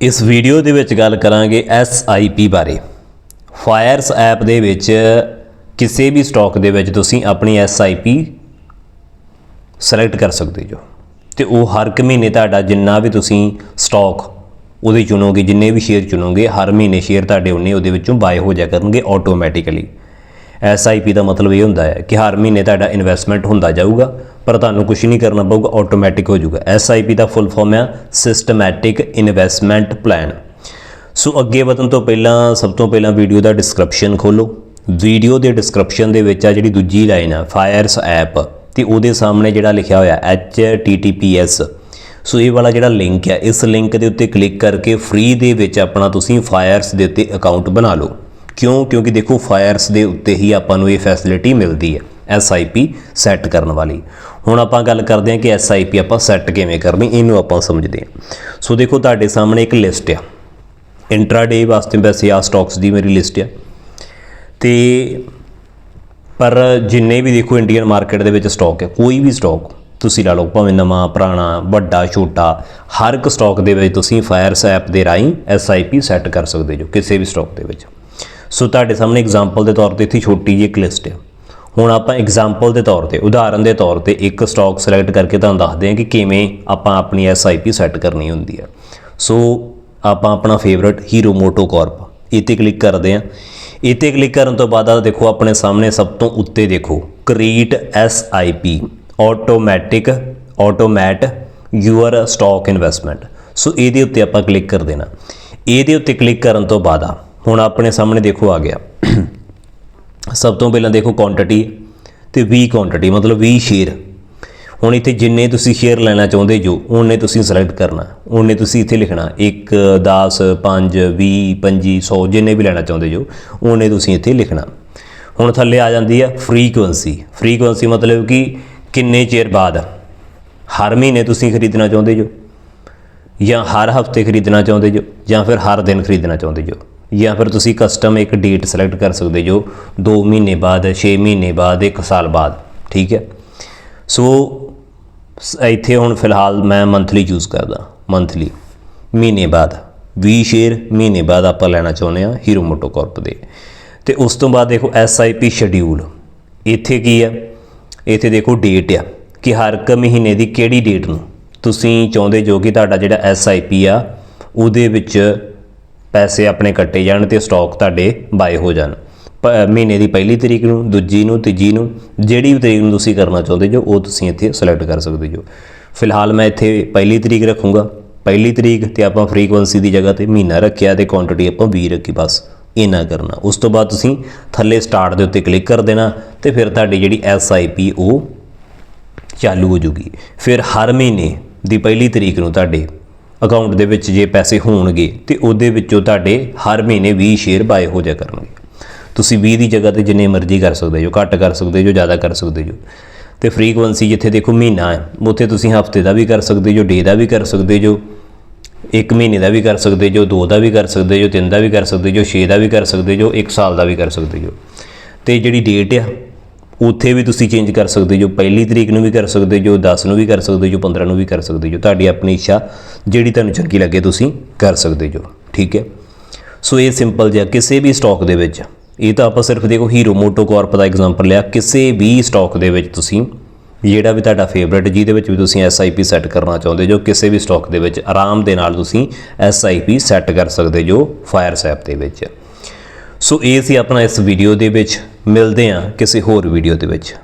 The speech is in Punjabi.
ਇਸ ਵੀਡੀਓ ਦੇ ਵਿੱਚ ਗੱਲ ਕਰਾਂਗੇ SIP ਬਾਰੇ। ਫਾਇਰਸ ਐਪ ਦੇ ਵਿੱਚ ਕਿਸੇ ਵੀ ਸਟਾਕ ਦੇ ਵਿੱਚ ਤੁਸੀਂ ਆਪਣੀ SIP ਸਿਲੈਕਟ ਕਰ ਸਕਦੇ ਜੋ। ਤੇ ਉਹ ਹਰ ਇੱਕ ਮਹੀਨੇ ਤੁਹਾਡਾ ਜਿੰਨਾ ਵੀ ਤੁਸੀਂ ਸਟਾਕ ਉਹਦੇ ਚੁਣੋਗੇ, ਜਿੰਨੇ ਵੀ ਸ਼ੇਅਰ ਚੁਣੋਗੇ, ਹਰ ਮਹੀਨੇ ਸ਼ੇਅਰ ਤੁਹਾਡੇ ਉਹਨੇ ਉਹਦੇ ਵਿੱਚੋਂ ਬਾਏ ਹੋ ਜਾ ਕਰਨਗੇ ਆਟੋਮੈਟਿਕਲੀ SIP ਦਾ ਮਤਲਬ ਇਹ ਹੁੰਦਾ ਹੈ ਕਿ ਹਰ ਮਹੀਨੇ ਤੁਹਾਡਾ ਇਨਵੈਸਟਮੈਂਟ ਹੁੰਦਾ ਜਾਊਗਾ, ਪਰ ਤੁਹਾਨੂੰ ਕੁਝ ਨਹੀਂ ਕਰਨਾ ਪਊਗਾ ਆਟੋਮੈਟਿਕ ਹੋ ਜਾਊਗਾ। SIP ਦਾ ਫੁੱਲ ਫਾਰਮ ਹੈ ਸਿਸਟਮੈਟਿਕ ਇਨਵੈਸਟਮੈਂਟ ਪਲਾਨ ਸੋ ਅੱਗੇ ਵਧਣ ਤੋਂ ਪਹਿਲਾਂ, ਸਭ ਤੋਂ ਪਹਿਲਾਂ ਵੀਡੀਓ ਦਾ ਡਿਸਕ੍ਰਿਪਸ਼ਨ ਖੋਲੋ ਵੀਡੀਓ ਦੇ ਡਿਸਕ੍ਰਿਪਸ਼ਨ ਦੇ ਵਿੱਚ ਆ ਜਿਹੜੀ ਦੂਜੀ ਲਾਈਨ ਆ ਫਾਇਰਸ ਐਪ ਤੇ ਉਹਦੇ ਸਾਹਮਣੇ ਜਿਹੜਾ ਲਿਖਿਆ ਹੋਇਆ https ਸੋ ਇਹ ਵਾਲਾ ਜਿਹੜਾ ਲਿੰਕ ਹੈ ਇਸ ਲਿੰਕ ਦੇ ਉੱਤੇ ਕਲਿੱਕ ਕਰਕੇ ਫ੍ਰੀ ਦੇ ਵਿੱਚ ਆਪਣਾ ਤੁਸੀਂ ਫਾਇਰਸ ਦੇ ਉੱਤੇ ਅਕਾਊਂਟ ਬਣਾ ਲਓ। ਕਿਉਂ? ਕਿਉਂਕਿ ਦੇਖੋ ਫਾਇਰਸ ਦੇ ਉੱਤੇ ਹੀ ਆਪਾਂ ਨੂੰ ਇਹ ਫੈਸਿਲਿਟੀ ਮਿਲਦੀ ਹੈ SIP ਸੈੱਟ ਕਰਨ ਵਾਲੀ। ਹੁਣ ਆਪਾਂ ਗੱਲ ਕਰਦੇ ਹਾਂ ਕਿ SIP ਆਪਾਂ ਸੈੱਟ ਕਿਵੇਂ ਕਰਨੀ, ਇਹਨੂੰ ਆਪਾਂ ਸਮਝਦੇ ਹਾਂ। ਸੋ ਦੇਖੋ, ਤੁਹਾਡੇ ਸਾਹਮਣੇ ਇੱਕ ਲਿਸਟ ਆ। ਇੰਟਰਾਡੇ ਵਾਸਤੇ ਵੈਸੇ ਆ ਸਟਾਕਸ ਦੀ ਮੇਰੀ ਲਿਸਟ ਆ। ਤੇ ਪਰ ਜਿੰਨੇ ਵੀ ਦੇਖੋ ਇੰਡੀਅਨ ਮਾਰਕੀਟ ਦੇ ਵਿੱਚ ਸਟਾਕ ਹੈ, ਕੋਈ ਵੀ ਸਟਾਕ ਤੁਸੀਂ ਲਾ ਲਓ, ਭਾਵੇਂ ਨਵਾਂ, ਪੁਰਾਣਾ, ਵੱਡਾ, ਛੋਟਾ, ਹਰ ਇੱਕ ਸਟਾਕ ਦੇ ਵਿੱਚ ਤੁਸੀਂ ਫਾਇਰਸ ਐਪ ਦੇ ਰਾਹੀਂ SIP ਸੈੱਟ ਕਰ ਸਕਦੇ ਜੋ, ਕਿਸੇ ਵੀ ਸਟਾਕ ਦੇ ਵਿੱਚ। ਸੋ ਤੁਹਾਡੇ ਸਾਹਮਣੇ ਐਗਜ਼ਾਮਪਲ ਦੇ ਤੌਰ ਤੇ ਇੱਥੇ ਛੋਟੀ ਜਿਹੀ ਇੱਕ ਲਿਸਟ ਹੈ ਹੁਣ ਆਪਾਂ ਐਗਜ਼ਾਮਪਲ ਦੇ ਤੌਰ ਤੇ, ਉਦਾਹਰਨ ਦੇ ਤੌਰ ਤੇ ਇੱਕ ਸਟਾਕ ਸਿਲੈਕਟ ਕਰਕੇ ਤੁਹਾਨੂੰ ਦੱਸਦੇ ਹਾਂ ਕਿ ਕਿਵੇਂ ਆਪਾਂ ਆਪਣੀ SIP ਸੈੱਟ ਕਰਨੀ ਹੁੰਦੀ ਹੈ ਸੋ ਆਪਾਂ ਆਪਣਾ ਫੇਵਰਿਟ ਹੀਰੋ ਮੋਟੋ ਕਾਰਪ ਇਹ ਤੇ ਕਲਿੱਕ ਕਰਦੇ ਹਾਂ। ਇਹ ਤੇ ਕਲਿੱਕ ਕਰਨ ਤੋਂ ਬਾਅਦ ਆ ਦੇਖੋ, ਆਪਣੇ ਸਾਹਮਣੇ ਸਭ ਤੋਂ ਉੱਤੇ ਦੇਖੋ create SIP automatic automate your stock investment so ਇਹਦੇ ਉੱਤੇ ਆਪਾਂ ਕਲਿੱਕ ਕਰ ਦੇਣਾ ਇਹਦੇ ਉੱਤੇ ਕਲਿੱਕ ਕਰਨ ਤੋਂ ਬਾਅਦ ਆ ਹੁਣ ਆਪਣੇ ਸਾਹਮਣੇ ਦੇਖੋ ਆ ਗਿਆ। ਸਭ ਤੋਂ ਪਹਿਲਾਂ ਦੇਖੋ ਕੁਆਂਟੀਟੀ ਤੇ 20 ਕੁਆਂਟੀਟੀ ਮਤਲਬ 20 ਸ਼ੇਅਰ ਹੁਣ ਇੱਥੇ ਜਿੰਨੇ ਤੁਸੀਂ ਸ਼ੇਅਰ ਲੈਣਾ ਚਾਹੁੰਦੇ ਜੋ, ਉਹਨੇ ਤੁਸੀਂ ਸਿਲੈਕਟ ਕਰਨਾ। ਉਹਨੇ ਤੁਸੀਂ ਇੱਥੇ ਲਿਖਣਾ। 1 10 5 20 25 100 ਜਿੰਨੇ ਵੀ ਲੈਣਾ ਚਾਹੁੰਦੇ ਜੋ, ਉਹਨੇ ਤੁਸੀਂ ਇੱਥੇ ਲਿਖਣਾ। ਹੁਣ ਥੱਲੇ ਆ ਜਾਂਦੀ ਆ ਫ੍ਰੀਕੁਐਂਸੀ ਫ੍ਰੀਕੁਐਂਸੀ ਮਤਲਬ ਕਿ ਕਿੰਨੇ ਚਿਰ ਬਾਅਦ? ਹਰ ਮਹੀਨੇ ਤੁਸੀਂ ਖਰੀਦਣਾ ਚਾਹੁੰਦੇ ਜੋ? ਜਾਂ ਹਰ ਹਫ਼ਤੇ ਖਰੀਦਣਾ ਚਾਹੁੰਦੇ ਜੋ? ਜਾਂ ਫਿਰ ਹਰ ਦਿਨ ਖਰੀਦਣਾ ਚਾਹੁੰਦੇ ਜੋ? ਜਾਂ ਫਿਰ ਤੁਸੀਂ ਕਸਟਮ ਇੱਕ ਡੇਟ ਸਿਲੈਕਟ ਕਰ ਸਕਦੇ ਜੋ 2 ਮਹੀਨੇ ਬਾਅਦ 6 ਮਹੀਨੇ ਬਾਅਦ 1 ਸਾਲ ਬਾਅਦ, ਠੀਕ ਹੈ? ਸੋ ਸ- ਇੱਥੇ ਹੁਣ ਫਿਲਹਾਲ ਮੈਂ ਮੰਥਲੀ ਯੂਜ ਕਰਦਾ ਮੰਥਲੀ ਮਹੀਨੇ ਬਾਅਦ 20 ਸ਼ੇਅਰ ਮਹੀਨੇ ਬਾਅਦ ਆਪਾਂ ਲੈਣਾ ਚਾਹੁੰਦੇ ਆ ਹੀਰੋ ਮੋਟੋ ਕਾਰਪ ਦੇ। ਤੇ ਉਸ ਤੋਂ ਬਾਅਦ ਦੇਖੋ SIP ਸ਼ਡਿਊਲ ਇੱਥੇ ਕੀ ਆ ਇੱਥੇ ਦੇਖੋ ਡੇਟ ਆ ਕਿ ਹਰ ਇੱਕ ਮਹੀਨੇ ਦੀ ਕਿਹੜੀ ਡੇਟ ਨੂੰ ਤੁਸੀਂ ਚਾਹੁੰਦੇ ਜੋ ਕਿ ਤੁਹਾਡਾ ਜਿਹੜਾ SIP ਆ, ਉਹਦੇ ਵਿੱਚ ਪੈਸੇ ਆਪਣੇ ਕੱਟੇ ਜਾਣ ਤੇ ਸਟਾਕ ਤੁਹਾਡੇ ਬਾਏ ਹੋ ਜਾਣ। ਪ- ਮਹੀਨੇ ਦੀ ਪਹਿਲੀ ਤਰੀਕ ਨੂੰ, ਦੂਜੀ ਨੂੰ, ਤੀਜੀ ਨੂੰ, ਜਿਹੜੀ ਵੀ ਤਰੀਕ ਨੂੰ ਤੁਸੀਂ ਕਰਨਾ ਚਾਹੁੰਦੇ ਜੋ, ਉਹ ਤੁਸੀਂ ਇੱਥੇ ਸਿਲੈਕਟ ਕਰ ਸਕਦੇ ਜੋ। ਫਿਲਹਾਲ ਮੈਂ ਇੱਥੇ ਪਹਿਲੀ ਤਰੀਕ ਰੱਖੂੰਗਾ। ਪਹਿਲੀ ਤਰੀਕ ਤੇ ਆਪਾਂ ਫ੍ਰੀਕੁਐਂਸੀ ਦੀ ਜਗ੍ਹਾ ਤੇ ਮਹੀਨਾ ਰੱਖਿਆ ਤੇ ਕੁਆਂਟੀਟੀ ਆਪਾਂ 20 ਰੱਖੀ, ਬਸ ਇੰਨਾ ਕਰਨਾ। ਉਸ ਤੋਂ ਬਾਅਦ ਤੁਸੀਂ ਥੱਲੇ ਸਟਾਰਟ ਦੇ ਉੱਤੇ ਕਲਿੱਕ ਕਰ ਦੇਣਾ ਤੇ ਫਿਰ ਤੁਹਾਡੀ ਜਿਹੜੀ SIP ਉਹ ਚਾਲੂ ਹੋ ਜੂਗੀ। ਫਿਰ ਹਰ ਮਹੀਨੇ ਦੀ ਪਹਿਲੀ ਤਰੀਕ ਨੂੰ ਤੁਹਾਡੇ ਅਕਾਊਂਟ ਦੇ ਵਿੱਚ ਜੇ ਪੈਸੇ ਹੋਣਗੇ ਤੇ ਉਹਦੇ ਵਿੱਚੋਂ ਤੁਹਾਡੇ ਹਰ ਮਹੀਨੇ 20 ਸ਼ੇਅਰ ਬਾਏ ਹੋ ਜਾ ਕਰਨਗੇ ਤੁਸੀਂ 20 ਦੀ ਜਗ੍ਹਾ ਤੇ ਜਿੰਨੇ ਮਰਜ਼ੀ ਕਰ ਸਕਦੇ ਹੋ ਘੱਟ ਕਰ ਸਕਦੇ ਹੋ ਜ਼ਿਆਦਾ ਕਰ ਸਕਦੇ ਹੋ ਤੇ ਫ੍ਰੀਕੁਐਂਸੀ ਜਿੱਥੇ ਦੇਖੋ ਮਹੀਨਾ ਹੈ ਉੱਥੇ ਤੁਸੀਂ ਹਫ਼ਤੇ ਦਾ ਵੀ ਕਰ ਸਕਦੇ ਹੋ ਡੇ ਦਾ ਵੀ ਕਰ ਸਕਦੇ ਜੋ ਇੱਕ ਮਹੀਨੇ ਦਾ ਵੀ ਕਰ ਸਕਦੇ ਜੋ ਦੋ ਦਾ ਵੀ ਕਰ ਸਕਦੇ ਜੋ ਤਿੰਨ ਦਾ ਵੀ ਕਰ ਸਕਦੇ ਜੋ ਛੇ ਦਾ ਵੀ ਕਰ ਸਕਦੇ ਜੋ ਇੱਕ ਸਾਲ ਦਾ ਵੀ ਕਰ ਸਕਦੇ ਜੋ ਤੇ ਜਿਹੜੀ ਡੇਟ ਆ ਉੱਥੇ ਵੀ ਤੁਸੀਂ ਚੇਂਜ ਕਰ ਸਕਦੇ ਜੋ ਪਹਿਲੀ ਤਰੀਕ ਨੂੰ ਵੀ ਕਰ ਸਕਦੇ ਜੋ 10 ਨੂੰ ਵੀ ਕਰ ਸਕਦੇ ਜੋ 15 ਨੂੰ ਵੀ ਕਰ ਸਕਦੇ ਜੋ ਤੁਹਾਡੀ ਆਪਣੀ ਇੱਛਾ, ਜਿਹੜੀ ਤੁਹਾਨੂੰ ਚੰਗੀ ਲੱਗੇ ਤੁਸੀਂ ਕਰ ਸਕਦੇ ਜੋ ਠੀਕ ਹੈ? ਸੋ ਇਹ ਸਿੰਪਲ ਜਿਹਾ ਕਿਸੇ ਵੀ ਸਟਾਕ ਦੇ ਵਿੱਚ, ਇਹ ਤਾਂ ਆਪਾਂ ਸਿਰਫ ਦੇਖੋ ਹੀਰੋ ਮੋਟੋ ਕਾਰਪ ਦਾ ਐਗਜ਼ਾਮਪਲ ਲਿਆ, ਕਿਸੇ ਵੀ ਸਟਾਕ ਦੇ ਵਿੱਚ ਤੁਸੀਂ, ਜਿਹੜਾ ਵੀ ਤੁਹਾਡਾ ਫੇਵਰਿਟ ਜਿਹਦੇ ਵਿੱਚ ਵੀ ਤੁਸੀਂ SIP ਸੈੱਟ ਕਰਨਾ ਚਾਹੁੰਦੇ ਜੋ ਕਿਸੇ ਵੀ ਸਟਾਕ ਦੇ ਵਿੱਚ ਆਰਾਮ ਦੇ ਨਾਲ ਤੁਸੀਂ SIP ਸੈੱਟ ਕਰ ਸਕਦੇ ਜੋ ਫਾਇਰਸ ਐਪ ਦੇ ਵਿੱਚ। ਸੋ ਇਹ ਸੀ ਆਪਣਾ ਇਸ ਵੀਡੀਓ ਦੇ ਵਿੱਚ। ਮਿਲਦੇ ਹਾਂ ਕਿਸੇ ਹੋਰ ਵੀਡੀਓ ਦੇ ਵਿੱਚ।